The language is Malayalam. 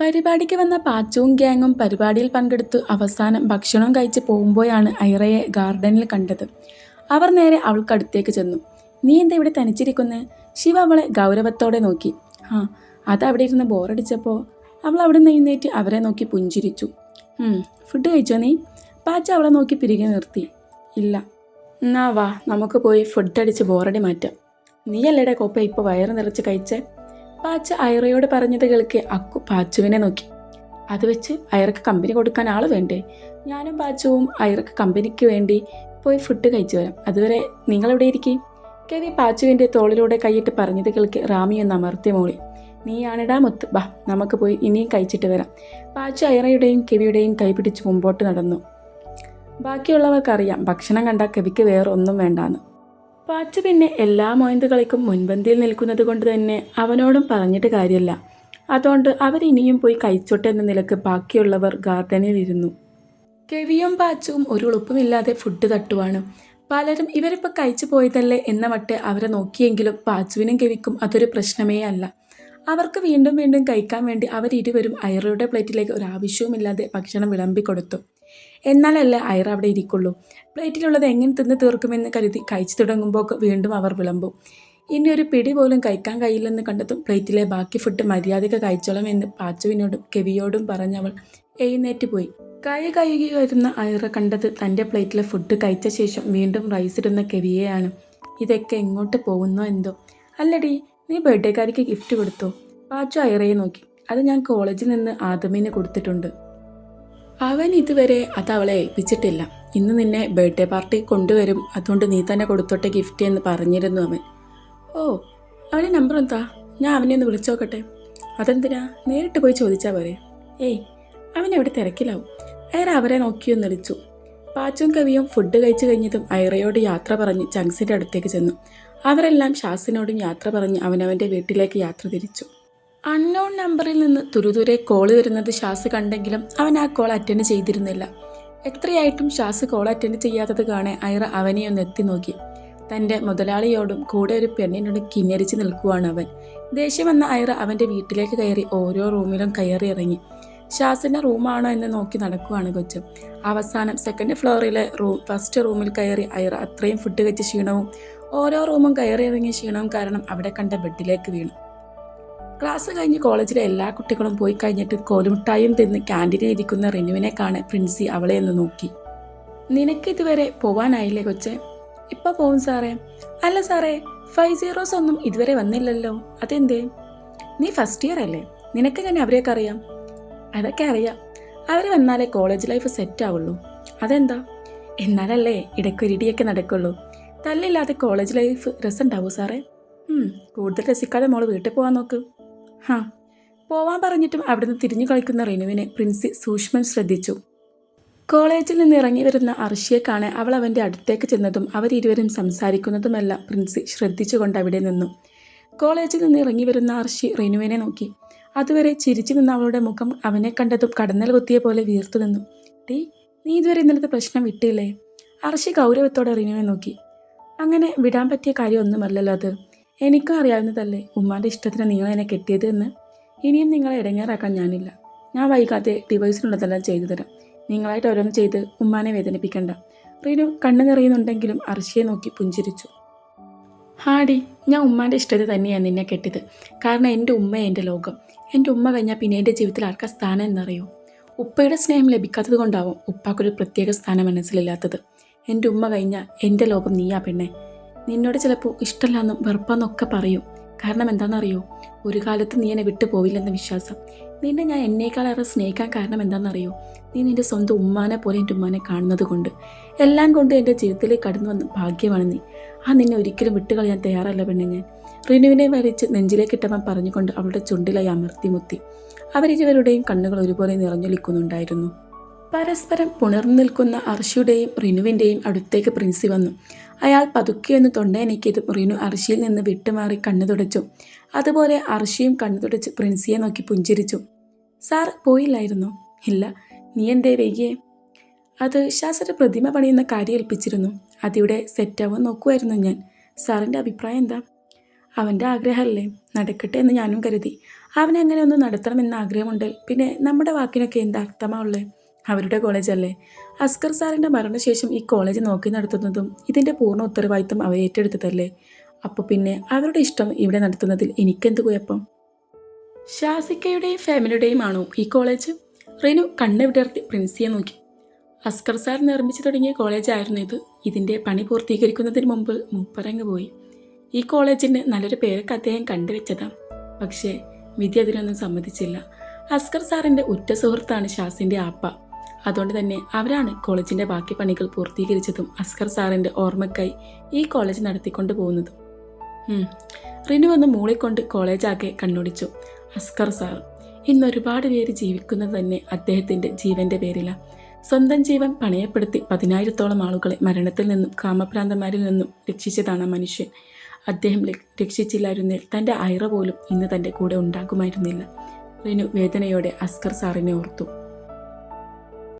പരിപാടിക്ക് വന്ന പാച്ചുവും ഗ്യാങ്ങും പരിപാടിയിൽ പങ്കെടുത്തു അവസാനം ഭക്ഷണം കഴിച്ച് പോകുമ്പോഴാണ് ഐറയെ ഗാർഡനിൽ കണ്ടത്. അവർ നേരെ അവൾക്കടുത്തേക്ക് ചെന്നു. നീ എന്താ ഇവിടെ തനിച്ചിരിക്കുന്നത് ശിവ അവളെ ഗൗരവത്തോടെ നോക്കി. ആ അത് അവിടെ ഇരുന്ന് ബോറടിച്ചപ്പോൾ അവൾ അവിടെ നിന്ന് എഴുന്നേറ്റ് അവരെ നോക്കി പുഞ്ചിരിച്ചു. "ഉം, ഫുഡ് കഴിച്ചോ നീ? പാച്ച അവളെ നോക്കി പിരികെ നിർത്തി. ഇല്ല എന്നാ വാ നമുക്ക് പോയി ഫുഡ് അടിച്ച് ബോറടി മാറ്റാം. നീയല്ലേടെ കോപ്പ ഇപ്പോൾ വയറ് നിറച്ച് കഴിച്ചേ? പാച്ച അയറയോട് പറഞ്ഞത് കേൾക്കെ. അക്കു പാച്ചുവിനെ നോക്കി. അത് വെച്ച് അയറക്ക് കമ്പനി കൊടുക്കാൻ ആൾ വേണ്ടേ? ഞാനും പാച്ചുവും അയറക്ക് കമ്പനിക്ക് വേണ്ടി പോയി ഫുഡ് കഴിച്ചു വരാം. അതുവരെ നിങ്ങളെവിടെ ഇരിക്കേ? കവി പാച്ചുവിന്റെ തോളിലൂടെ കൈയിട്ട് പറഞ്ഞത് കേൾക്കെ. റാമി ഒന്ന് അമർത്തി മോളി. നീയാണിടാ മുത്ത്. ബാ നമുക്ക് പോയി ഇനിയും കഴിച്ചിട്ട് വരാം. പാച്ചു അയറയുടെയും കെവിയുടെയും കൈപിടിച്ച് മുമ്പോട്ട് നടന്നു. ബാക്കിയുള്ളവർക്കറിയാം ഭക്ഷണം കണ്ട കവിക്ക് വേറെ ഒന്നും വേണ്ടാന്ന്. പാച്ചു പിന്നെ എല്ലാ മോയന്തുകളിക്കും മുൻപന്തിയിൽ നിൽക്കുന്നത് കൊണ്ട് തന്നെ അവനോടും പറഞ്ഞിട്ട് കാര്യമല്ല. അതുകൊണ്ട് അവരിനിയും പോയി കഴിച്ചോട്ടെ എന്ന നിലയ്ക്ക് ബാക്കിയുള്ളവർ ഗാർഡനിൽ ഇരുന്നു. കെവിയും പാച്ചുവും ഒരു ഉളുപ്പുമില്ലാതെ ഫുഡ് തട്ടുവാണ്. പലരും ഇവരിപ്പോൾ കഴിച്ചു പോയതല്ലേ എന്ന മട്ട് അവരെ നോക്കിയെങ്കിലും പാച്ചുവിനും കെവിക്കും അതൊരു പ്രശ്നമേ അല്ല. അവർക്ക് വീണ്ടും വീണ്ടും കഴിക്കാൻ വേണ്ടി അവരിരുവരും ഐറയുടെ പ്ലേറ്റിലേക്ക് ഒരു ആവശ്യവുമില്ലാതെ ഭക്ഷണം വിളമ്പിക്കൊടുത്തു എന്നാലല്ലേ ഐറ അവിടെ ഇരിക്കുള്ളൂ. പ്ലേറ്റിലുള്ളത് എങ്ങനെ തിന്ന് തീർക്കുമെന്ന് കരുതി കഴിച്ചു തുടങ്ങുമ്പോൾ വീണ്ടും അവർ വിളമ്പും. ഇനി ഒരു പിടി പോലും കഴിക്കാൻ കഴിയില്ലെന്ന് കണ്ടെത്തും പ്ലേറ്റിലെ ബാക്കി ഫുഡ് മര്യാദയ്ക്ക് കഴിച്ചോളാം എന്ന് പാച്ചുവിനോടും കെവിയോടും പറഞ്ഞവൾ എഴുന്നേറ്റ് പോയി. കൈ കഴുകി വരുന്ന അയറ കണ്ടത് തന്റെ പ്ലേറ്റിലെ ഫുഡ് കഴിച്ച ശേഷം വീണ്ടും റൈസ് ഇടുന്ന കെവിയെയാണ്. ഇതൊക്കെ എങ്ങോട്ട് പോകുന്നോ എന്തോ. അല്ലടി നീ ബർത്ത്ഡേക്കാരിക്ക് ഗിഫ്റ്റ് കൊടുത്തോ? പാച്ചു അയറയെ നോക്കി. അത് ഞാൻ കോളേജിൽ നിന്ന് ആദമിന് കൊടുത്തിട്ടുണ്ട്. അവൻ ഇതുവരെ അത് അവളെ ഏൽപ്പിച്ചിട്ടില്ല. ഇന്ന് നിന്നെ ബർത്ത്ഡേ പാർട്ടി കൊണ്ടുവരും. അതുകൊണ്ട് നീ തന്നെ കൊടുത്തോട്ടെ ഗിഫ്റ്റ് എന്ന് പറഞ്ഞിരുന്നു അവൻ. ഓ അവന്റെ നമ്പർ എന്താ? ഞാൻ അവനെ ഒന്ന് വിളിച്ചു നോക്കട്ടെ. അതെന്തിനാ? നേരിട്ട് പോയി ചോദിച്ചാൽ പോരെ. ഏയ് അവൻ എവിടെ തിരക്കിലാവും. അയാൾ അവരെ നോക്കിയൊന്ന് വിളിച്ചു. പാച്ചും കവിയും ഫുഡ് കഴിച്ചു കഴിഞ്ഞതും ഐറയോട് യാത്ര പറഞ്ഞ് ചങ്സിന്റെ അടുത്തേക്ക് ചെന്നു. അവരെല്ലാം ഷാസിനോടും യാത്ര പറഞ്ഞ് അവനവന്റെ വീട്ടിലേക്ക് യാത്ര തിരിച്ചു. അൺനോൺ നമ്പറിൽ നിന്ന് തുരുതുരെ കോൾ വരുന്നത് ഷാസ് കണ്ടെങ്കിലും അവൻ ആ കോൾ അറ്റൻഡ് ചെയ്തിരുന്നില്ല. എത്രയായിട്ടും ഷാസ് കോൾ അറ്റൻഡ് ചെയ്യാത്തത് കാണെ അയറ അവനെ ഒന്ന് എത്തി നോക്കി. തന്റെ മുതലാളിയോടും കൂടെ ഒരു പെണ്ണിനോട് കിന്നരിച്ച് നിൽക്കുവാണ് അവൻ. ദേഷ്യം വന്ന അയറ അവന്റെ വീട്ടിലേക്ക് കയറി ഓരോ റൂമിലും കയറി ഇറങ്ങി. ഷാസിന്റെ റൂമാണോ എന്ന് നോക്കി നടക്കുവാണ് കൊച്ചു അവസാനം സെക്കൻഡ് ഫ്ലോറിലെ റൂം ഫസ്റ്റ് റൂമിൽ കയറി അയറ അത്രയും ഫുഡ് കഴിച്ച ക്ഷീണവും ഓരോ റൂമും കയറി ഇറങ്ങിയ ക്ഷീണവും കാരണം അവിടെ കണ്ട ബെഡിലേക്ക് വീണു. ക്ലാസ് കഴിഞ്ഞ് കോളേജിലെ എല്ലാ കുട്ടികളും പോയി കഴിഞ്ഞിട്ട് കോലുമിട്ടായും തിന്ന് ക്യാന്റീനിൽ ഇരിക്കുന്ന റിനുവിനെ കാണെ പ്രിൻസി അവളെ ഒന്ന് നോക്കി. നിനക്ക് ഇതുവരെ പോവാനായില്ലേ കൊച്ചെ? ഇപ്പൊ പോവും സാറേ. അല്ല സാറേ ഫൈവ് സീറോസ് ഒന്നും ഇതുവരെ വന്നില്ലല്ലോ. അതെന്തേ? നീ ഫസ്റ്റ് ഇയർ അല്ലേ? നിനക്ക് ഞാൻ അവരെയൊക്കെ അറിയാം? അതൊക്കെ അറിയാം. അവർ വന്നാലേ കോളേജ് ലൈഫ് സെറ്റ് ആവുള്ളൂ. അതെന്താ? എന്നാലല്ലേ ഇടയ്ക്കൊരിടിയൊക്കെ നടക്കുള്ളൂ. തല്ലില്ലാതെ കോളേജ് ലൈഫ് രസം ഉണ്ടാവൂ സാറേ കൂടുതൽ രസിക്കാതെ മോൾ വീട്ടിൽ പോകാൻ നോക്ക്. ഹാ പോവാൻ പറഞ്ഞിട്ടും അവിടുന്ന് തിരിഞ്ഞു കളിക്കുന്ന റിനുവിനെ പ്രിൻസി സൂക്ഷ്മം ശ്രദ്ധിച്ചു. കോളേജിൽ നിന്ന് ഇറങ്ങി വരുന്ന അർഷിയെ കാണാൻ അവൾ അവന്റെ അടുത്തേക്ക് ചെന്നതും അവരിരുവരും സംസാരിക്കുന്നതുമെല്ലാം പ്രിൻസി ശ്രദ്ധിച്ചുകൊണ്ട് അവിടെ നിന്നു. കോളേജിൽ നിന്ന് ഇറങ്ങി വരുന്ന അർഷി റിനുവിനെ നോക്കി. അതുവരെ ചിരിച്ചു നിന്ന അവളുടെ മുഖം അവനെ കണ്ടതും കടന്നൽ കുത്തിയ പോലെ വീർത്തു നിന്നു. ടീ നീ ഇതുവരെ ഇന്നലത്തെ പ്രശ്നം വിട്ടില്ലേ? അർഷി ഗൗരവത്തോടെ റിനുവിനെ നോക്കി. അങ്ങനെ വിടാൻ പറ്റിയ കാര്യമൊന്നുമല്ലല്ലോ അത്. എനിക്കും അറിയാവുന്നതല്ലേ ഉമ്മാന്റെ ഇഷ്ടത്തിന് നിങ്ങൾ എന്നെ കെട്ടിയത് എന്ന്? ഇനിയും നിങ്ങളെ ഇടങ്ങേറാക്കാൻ ഞാനില്ല. ഞാൻ വൈകാതെ ഡിവൈസിനുള്ളതെല്ലാം ചെയ്തു തരാം. നിങ്ങളായിട്ട് ഓരോന്ന് ചെയ്ത് ഉമ്മാനെ വേദനിപ്പിക്കണ്ട. റീനു കണ്ണു നിറയുന്നുണ്ടെങ്കിലും അർഷിയെ നോക്കി പുഞ്ചിരിച്ചു. ഹാടി ഞാൻ ഉമ്മാന്റെ ഇഷ്ടത്തിൽ തന്നെയാണ് നിന്നെ കെട്ടിയത്. കാരണം എന്റെ ഉമ്മ എന്റെ ലോകം. എന്റെ ഉമ്മ കഴിഞ്ഞാൽ പിന്നെ എന്റെ ജീവിതത്തിൽ ആർക്കാ സ്ഥാനം എന്നറിയോ? ഉപ്പയുടെ സ്നേഹം ലഭിക്കാത്തത് കൊണ്ടാവും ഉപ്പാക്കൊരു പ്രത്യേക സ്ഥാനം മനസ്സിലില്ലാത്തത്. എന്റെ ഉമ്മ കഴിഞ്ഞാൽ എന്റെ ലോകം നീയാ പെണ്ണെ. നിന്നോട് ചിലപ്പോൾ ഇഷ്ടമല്ലാന്നും വെറുപ്പാന്നൊക്കെ പറയും. കാരണം എന്താണെന്നറിയോ ഒരു കാലത്ത് നീ എന്നെ വിട്ടു പോവില്ലെന്ന വിശ്വാസം. നിന്നെ ഞാൻ എന്നേക്കാളേറെ സ്നേഹിക്കാൻ കാരണം എന്താണെന്നറിയോ നീ നിന്റെ സ്വന്തം ഉമ്മാനെ പോലെ എന്റെ ഉമ്മാനെ കാണുന്നത് കൊണ്ട്. എല്ലാം കൊണ്ട് എന്റെ ജീവിതത്തിലേക്ക് കടന്നു വന്ന ഭാഗ്യമാണ് നീ. ആ നിന്നെ ഒരിക്കലും വിട്ടുകളയാൻ തയ്യാറല്ല പെണ്ണെ ഞാൻ. റിനുവിനെ വലിച്ച് നെഞ്ചിലേക്കിട്ടവൻ പറഞ്ഞുകൊണ്ട് അവളുടെ ചുണ്ടിലായി അമർത്തി മുത്തി. അവരിരുവരുടെയും കണ്ണുകൾ ഒരുപോലെ നിറഞ്ഞൊലിക്കുന്നുണ്ടായിരുന്നു. പരസ്പരം പുണർന്നു നിൽക്കുന്ന അർഷിയുടെയും റിനുവിന്റെയും അടുത്തേക്ക് പ്രിൻസി വന്നു. അയാൾ പതുക്കെയൊന്ന് തൊണ്ടയനക്കിയതും റിനു അർഷിയിൽ നിന്ന് വിട്ടുമാറി കണ്ണു തുടച്ചു. അതുപോലെ അർഷിയും കണ്ണു തുടച്ച് പ്രിൻസിയെ നോക്കി പുഞ്ചിരിച്ചു. സാർ പോയില്ലായിരുന്നോ? ഇല്ല. നീ എന്തേ വൈകിയേ? അത് ശാസ്ത്ര പ്രതിമ പണിയുന്ന കാര്യം ഏൽപ്പിച്ചിരുന്നു. അതിവിടെ സെറ്റാവാൻ നോക്കുമായിരുന്നു ഞാൻ. സാറിന്റെ അഭിപ്രായം എന്താ? അവന്റെ ആഗ്രഹമല്ലേ. നടക്കട്ടെ എന്ന് ഞാനും കരുതി. അവനെ അങ്ങനെ ഒന്ന് നടത്തണമെന്ന് ആഗ്രഹമുണ്ട്. പിന്നെ നമ്മുടെ വാക്കിനൊക്കെ എന്താ അർത്ഥമാവുള്ളത് അവരുടെ കോളേജല്ലേ അസ്കർ സാറിന്റെ മരണശേഷം ഈ കോളേജ് നോക്കി നടത്തുന്നതും ഇതിന്റെ പൂർണ ഉത്തരവാദിത്വം അവർ ഏറ്റെടുത്തതല്ലേ? അപ്പോൾ പിന്നെ അവരുടെ ഇഷ്ടം ഇവിടെ നടത്തുന്നതിൽ എനിക്കെന്ത് കുഴപ്പം? ഷാസിക്കയുടെയും ഫാമിലിയുടെയും ആണോ ഈ കോളേജ് റിനു കണ്ണ് വിടർത്തി പ്രിൻസിയെ നോക്കി. അസ്കർ സാർ നിർമ്മിച്ചു തുടങ്ങിയ കോളേജായിരുന്നു ഇത്. ഇതിന്റെ പണി പൂർത്തീകരിക്കുന്നതിന് മുമ്പ് മൂപ്പരങ്ങ് പോയി. ഈ കോളേജിന് നല്ലൊരു പേരൊക്കെ അദ്ദേഹം കണ്ടുവച്ചതാ. പക്ഷേ വിധി അതിനൊന്നും സമ്മതിച്ചില്ല. അസ്കർ സാറിന്റെ ഉറ്റ സുഹൃത്താണ് ഷാസിന്റെ ആപ്പ. അതുകൊണ്ട് തന്നെ അവരാണ് കോളേജിന്റെ ബാക്കി പണികൾ പൂർത്തീകരിച്ചതും അസ്കർ സാറിന്റെ ഓർമ്മക്കായി ഈ കോളേജ് നടത്തിക്കൊണ്ട് പോകുന്നതും. റിനു വന്ന് മൂളിക്കൊണ്ട് കോളേജാകെ കണ്ണോടിച്ചു. അസ്കർ സാർ ഇന്ന് ഒരുപാട് പേര് ജീവിക്കുന്നത് തന്നെ അദ്ദേഹത്തിന്റെ ജീവന്റെ പേരില. സ്വന്തം ജീവൻ പണയപ്പെടുത്തി പതിനായിരത്തോളം ആളുകളെ മരണത്തിൽ നിന്നും കാമഭ്രാന്തന്മാരിൽ നിന്നും രക്ഷിച്ചതാണ് മനുഷ്യൻ. അദ്ദേഹം രക്ഷിച്ചില്ലായിരുന്നേൽ തന്റെ ഐറ പോലും ഇന്ന് തന്റെ കൂടെ ഉണ്ടാകുമായിരുന്നില്ല. റിനു വേദനയോടെ അസ്കർ സാറിനെ ഓർത്തു.